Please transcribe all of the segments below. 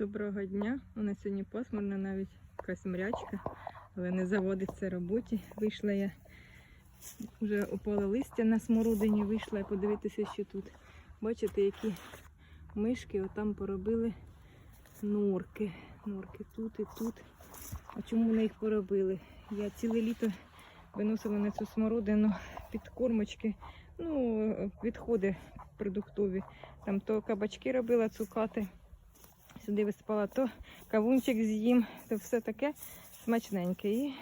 Доброго дня. У нас сьогодні пасмурно, навіть якась мрячка, але не заводиться роботі. Вийшла я, вже опало листя на смородині, вийшла подивитися, що тут. Бачите, які мишки отам поробили норки. Норки тут і тут. А чому вони їх поробили? Я ціле літо виносила на цю смородину підкормочки, ну, відходи продуктові. Там то кабачки робила, цукати. Сюди висипала то кавунчик з'їм, то все таке смачненьке. І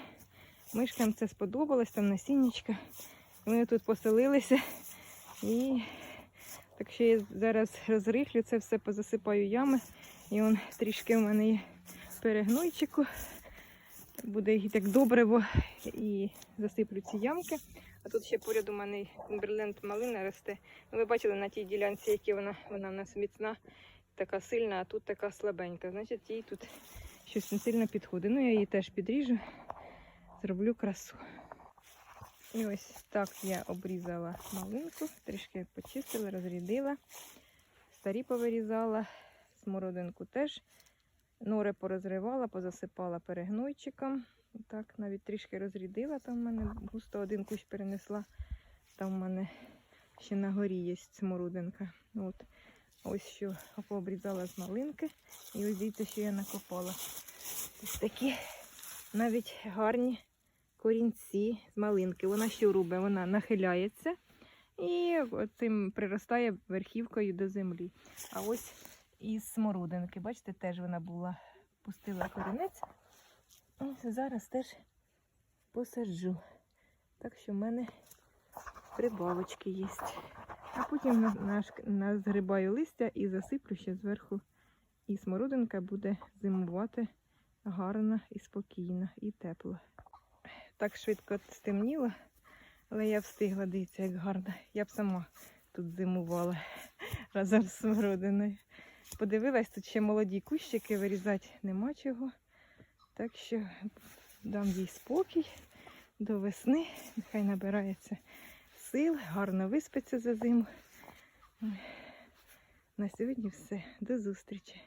мишкам це сподобалось, там насіннячка. Вони тут поселилися. І так що я зараз розрихлю це все, позасипаю ями. І он трішки в мене є перегнойчику. Буде їх так добриво і засиплю ці ямки. А тут ще поряд у мене Кумберленд малина росте. Ну, ви бачили на тій ділянці, які вона, вона в нас міцна, така сильна, а тут така слабенька. Значить, їй тут щось не сильно підходить. Ну, я її теж підріжу, зроблю красу. І ось так я обрізала малинку, трішки почистила, розрядила, старі повирізала, смородинку теж. Нори порозривала, позасипала перегнойчиком. Так, навіть трішки розрядила. Там в мене густо один кущ перенесла. Там в мене ще на горі є смородинка. От. Ось що пообрізала з малинки. І ось дивіться, що я накопала. Ось такі навіть гарні корінці з малинки. Вона що робить? Вона нахиляється і цим приростає верхівкою до землі. А ось із смородинки, бачите, теж вона була, пустила корінець. Ось зараз теж посаджу. Так що в мене прибавочки є. А потім назгрибаю листя і засиплю ще зверху. І смородинка буде зимувати гарна і спокійна, і тепла. Так швидко стемніло, але я встигла, дивіться, як гарно. Я б сама тут зимувала разом з смородиною. Подивилась, тут ще молоді кущики, вирізати нема чого. Так що дам їй спокій до весни. Нехай набирається сил, гарно виспиться за зиму. На сьогодні все. До зустрічі.